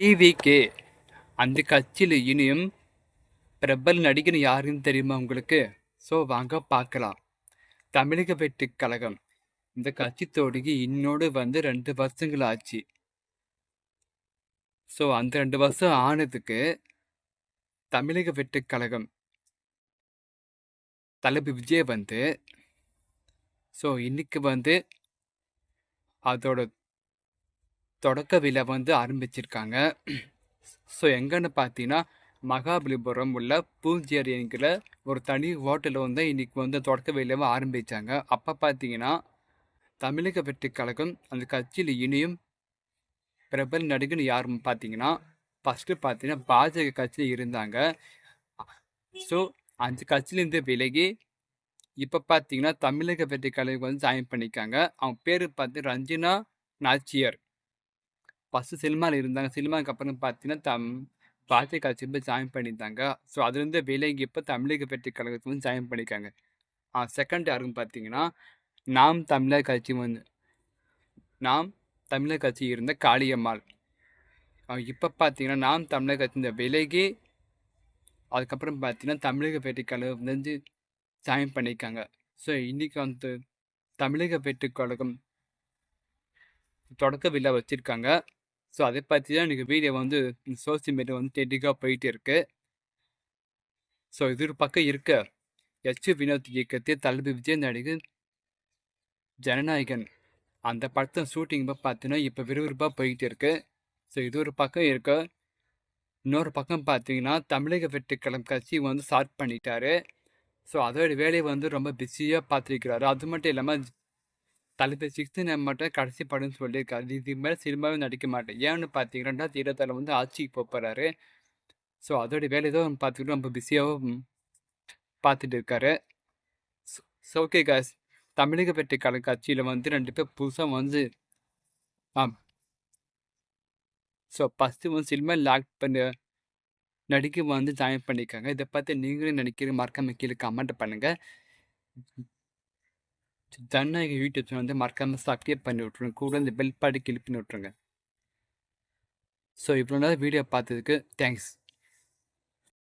TVK அந்த கட்சியில் இனியும் பிரபல நடிகர் யாருன்னு தெரியுமா உங்களுக்கு? ஸோ வாங்க பார்க்கலாம். தமிழக வெற்றி கழகம். இந்த கட்சி தொடங்கி இன்னோடு வந்து ரெண்டு வருஷங்கள் ஆச்சு. ஸோ அந்த ரெண்டு வருஷம் ஆனதுக்கு தமிழக வெற்றி கழகம் தளபதி விஜய் வந்து ஸோ இன்னைக்கு வந்து அதோட தொடக்க விழா வந்து ஆரம்பிச்சிருக்காங்க. ஸோ எங்கன்னு பார்த்தீங்கன்னா மகாபலிபுரம் உள்ள பூஞ்சேரி என்கிற ஒரு தனி ஹோட்டலில் வந்து இன்னைக்கு வந்து தொடக்க விழாவை ஆரம்பித்தாங்க அப்போ பார்த்தீங்கன்னா தமிழக வெற்றி கழகம் அந்த கட்சியில் இனியும் பிரபல நடிகன் யாருன்னு பார்த்தீங்கன்னா ஃபஸ்ட்டு பார்த்தீங்கன்னா பாஜக கட்சியில் இருந்தாங்க. ஸோ அந்த கட்சியிலேருந்து விலகி இப்போ பார்த்தீங்கன்னா தமிழக வெற்றி கழகம் வந்து ஜாயின் பண்ணிக்காங்க அவங்க பேர் பார்த்து ரஞ்சினா நாச்சியர். ஃபஸ்ட்டு சினிமாவில் இருந்தாங்க. சினிமாவுக்கு அப்புறம் பார்த்தீங்கன்னா தம் பாரதிய கட்சி போய் ஜாயின் பண்ணியிருந்தாங்க ஸோ அதுலேருந்து விலகி இப்போ தமிழக வெற்றி கழகத்துக்கு வந்து ஜாயின் பண்ணியிருக்காங்க ஆ செகண்ட் யாருன்னு பார்த்தீங்கன்னா நாம் தமிழர் கட்சி வந்து நாம் தமிழர் கட்சி இருந்த காளியம்மாள். இப்போ பார்த்தீங்கன்னா நாம் தமிழர் கட்சி இந்த விலகி அதுக்கப்புறம் பார்த்தீங்கன்னா தமிழக வெற்றி கழகம் வந்து ஜாயின் பண்ணியிருக்காங்க ஸோ இன்றைக்கி வந்து தமிழக வெற்றி கழகம் தொடக்க விழா வச்சுருக்காங்க. ஸோ அதை பற்றி தான் எனக்கு வீடியோ வந்து சோசியல் மீடியா வந்து டெடிக்காக போயிட்டு இருக்கு. ஸோ இது ஒரு பக்கம் இருக்க. எச் வினோத் இயக்கத்தை தளபதி விஜய் நடிகர் ஜனநாயகன். அந்த படத்தை ஷூட்டிங் பார்த்தீங்கன்னா இப்போ விறுவிறுப்பாக போயிட்டு இருக்கு. ஸோ இது ஒரு பக்கம் இருக்க. இன்னொரு பக்கம் பார்த்தீங்கன்னா தமிழக வெற்றிக்கலம் கட்சி வந்து ஸ்டார்ட் பண்ணிட்டாரு. ஸோ அதோட வேலையை வந்து ரொம்ப பிஸியாக பார்த்துருக்கிறாரு. அது மட்டும் இல்லாமல் தளபதி சிக்ஸ்த்து நான் மட்டும் கடைசி படம்னு சொல்லியிருக்காரு. இது மேலே சினிமாவே நடிக்க மாட்டேன். ஏன்னு பார்த்தீங்கன்னா ரெண்டாயிரத்தி வந்து ஆட்சிக்கு போக போகிறாரு ஸோ அதோட வேலை ஏதோ பார்த்துக்கிட்டு ரொம்ப பிஸியாகவும் பார்த்துட்டு இருக்காரு. ஸோ ஓகே காஸ் தமிழக பெற்ற கலைக்காட்சியில் வந்து ரெண்டு பேர் புதுசாக வந்து ஆ ஸோ ஃபஸ்ட்டு வந்து சினிமா லாக் பண்ண நடிக்க வந்து ஜாயின் பண்ணியிருக்காங்க இதை பார்த்து நீங்களும் நினைக்கிற மறக்காம கீழே கமெண்ட் பண்ணுங்கள் ஜனநாயக யூடியூப் சேனல் வந்து மறக்காமல் சப்ஸ்கிரைப் பண்ணி விட்ருங்க கூட இந்த பெல் பாட்டு கிளிக் பண்ணி விட்ருங்க ஸோ இவ்வளோ நேரம் வீடியோ பார்த்ததுக்கு தேங்க்ஸ்